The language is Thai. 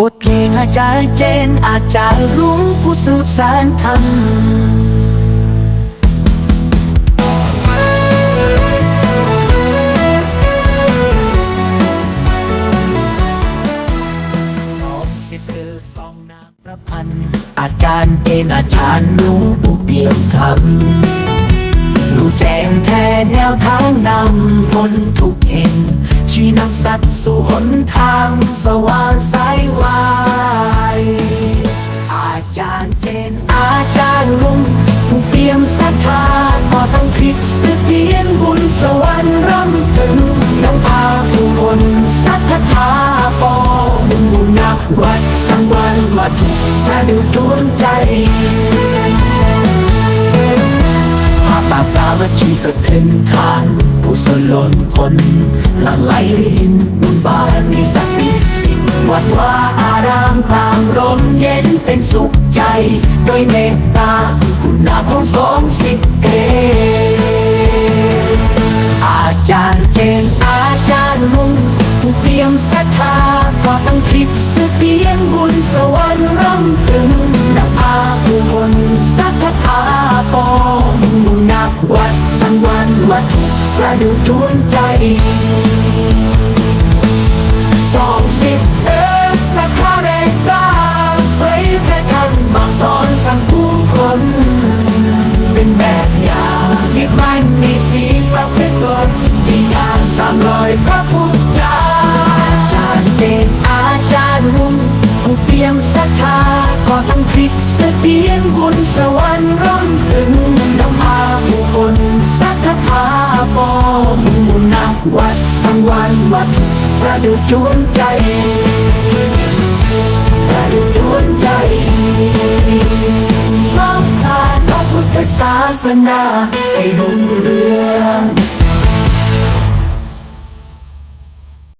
บทเพลงอาจารย์เจนอาจารย์รุ่งผู้สืบสานธรรมสองสิทธิ์คือสองนางประพันอาจารย์เจนอาจารย์รู้ผู้เปลี่ยนธรรมรู้แจ้งแท้แนวทางนำพ้นทุกเห็นชี้นำสัตว์สู่หนทางสว่างาจารย์เจนอาจารย์รุ่งผู้เปี่ยมศรัทธาก็ต้องคิดสืบเพียนบุญสวรรค์ร่ำถึงนำพาผู้คนศรัทธาปอมุ่งมุ่งนักวัดสังวันวัดทุกประดูจวนใจภาพตาสามัคคีก็ถึงทางผู้สลนคนหลั่งไหลรินบุญบารมีสักดิ์สิทธิ์วัดว่าอารามตามร่ม เย็นเป็นสุขใจ โดยเมตตาคุณนาของสองสิทธิ์เองอาจารย์เจนอาจารย์รุ่งผู้เปี่ยมศรัทธาก็ต้องคลิปสเปียงบุญสวรรค์ร่ำถึงนำพาผู้คนสัทธาปอมุ่งนักวัดสังวันวัดทุกประดูจวนใจามรอยพระพุทธเจ้าอาจารย์เจนอาจารย์รุ่งผู้เปี่ยมศรัทธาก็ต้งคิดเสบียงบุญสวรรค์ร่ำถึงนำพาผู้คนสัทธาปอมุ่งนักวัดสังวันวัดประดูจวนใจประดูจวนใจสร้างชาติพระพุทธศาสนาให้รุ่งเรือง